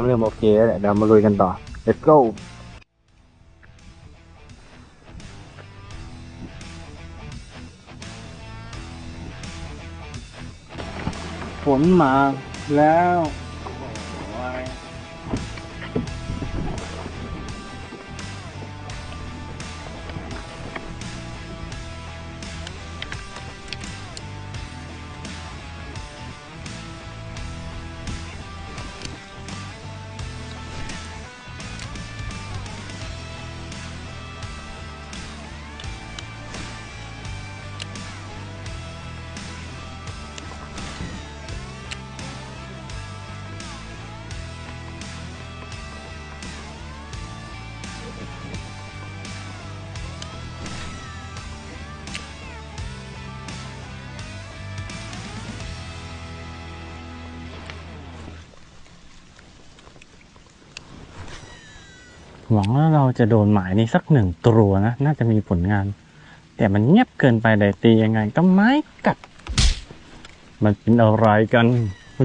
ำเริ่มโอเคแล้วเดี๋ยวมาลุยกันต่อ let's go ฝนมาแล้ว หวังว่าเราจะโดนหมายนี้สักหนึ่งตัวนะ น่าจะมีผลงาน แต่มันเงียบเกินไปเลยตียังไงก็ไม่กัด มันเป็นอะไรกัน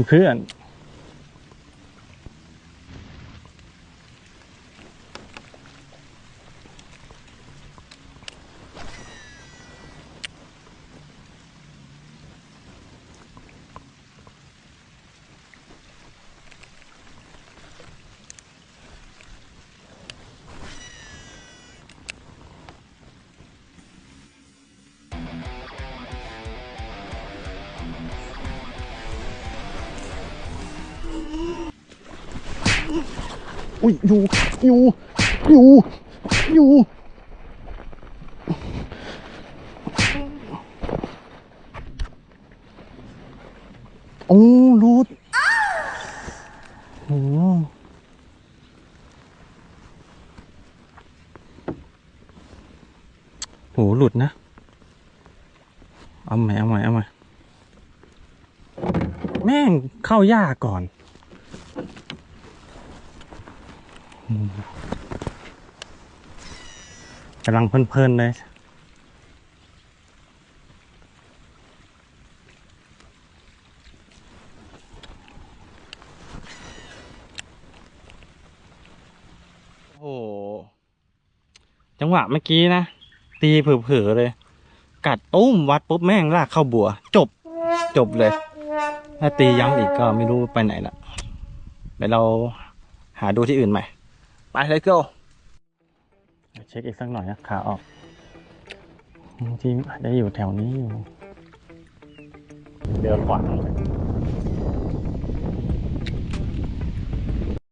เพื่อนๆ อุ้ยอยู่อยู่อยู่อยู่โอ้รูดโอ้โหหลุดนะ เอาใหม่เอาใหม่เอาใหม่แม่งเข้ายากก่อน กำลังเพลินๆเลยโอ้โหจังหวะเมื่อกี้นะ ตีเผลอๆเลย กัดตุ้มวัดปุ๊บแม่งลากเข้าบัว จบ จบเลย ถ้าตีย้ำอีกก็ไม่รู้ไปไหนละเดี๋ยวเราหาดูที่อื่นใหม่ ไปเลยก็เช็คอีกสักหน่อยนะขาออกบางทีอาจจะอยู่แถวนี้อยู่เดือขวางเลย